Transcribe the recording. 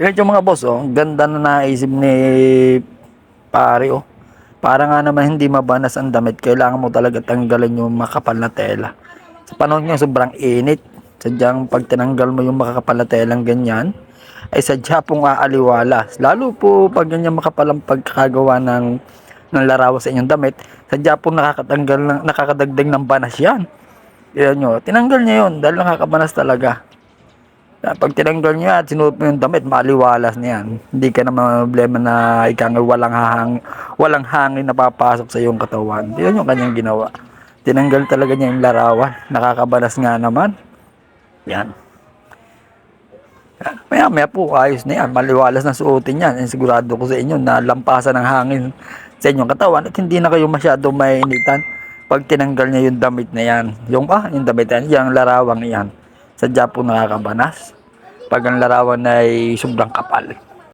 Tingnan yung mga boss, oh. Ganda na naisip ni pare, oh. Para nga naman hindi mabanas ang damit, kailangan mo talaga tanggalin yung makapal na tela. Sa panahon ngayon, sobrang init. Sadyang pag tinanggal mo yung makakapal na telang ganyan, ay sadya pong aaliwalas. Lalo po pag ganyan makapal ang pagkakagawa ng, ng larawan sa inyong damit, sadya pong nakakatanggal, ng- nakakadagdag ng banas yan. Yan nyo, tinanggal niya yun dahil nakakabanas talaga. Ah, Pag tinanggal niya at sinuot mo yung damit, maliwalas na. Hindi ka na problema na ikaw nga walang, hang, walang hangin na papasok sa iyong katawan. Yan yung kanyang ginawa. Tinanggal talaga niya yung larawan. Nakakabanas nga naman. Yan. Yan. Maya maya po, ayos na yan. Maliwalas na suotin yan. And sigurado ko sa inyo na lampasan ng hangin sa inyong katawan at hindi na kayo masyado mainitan pag tinanggal niya yung damit na yan. Yung ah, yung damit na yan, yung larawang yan. Sadya po nakakabanas. Pag ang larawan ay sobrang kapal.